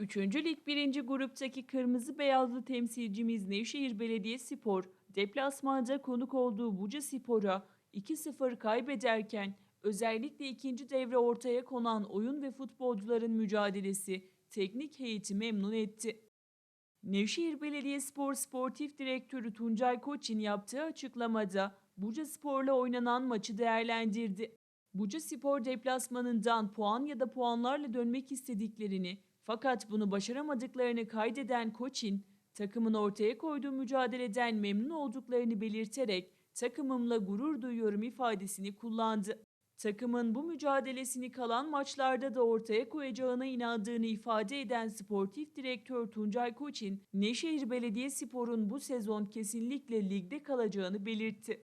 Üçüncü Lig 1. gruptaki kırmızı beyazlı temsilcimiz Nevşehir Belediyespor, deplasmanda konuk olduğu Buca Spor'a 2-0 kaybederken özellikle ikinci devre ortaya konan oyun ve futbolcuların mücadelesi teknik heyeti memnun etti. Nevşehir Belediyespor Sportif Direktörü Tuncay Koçin yaptığı açıklamada Buca Spor'la oynanan maçı değerlendirdi. Buca Spor deplasmanından puan ya da puanlarla dönmek istediklerini fakat bunu başaramadıklarını kaydeden Koçin, takımın ortaya koyduğu mücadeleden memnun olduklarını belirterek takımımla gurur duyuyorum ifadesini kullandı. Takımın bu mücadelesini kalan maçlarda da ortaya koyacağına inandığını ifade eden sportif direktör Tuncay Koçin, Nevşehir Belediyespor'un bu sezon kesinlikle ligde kalacağını belirtti.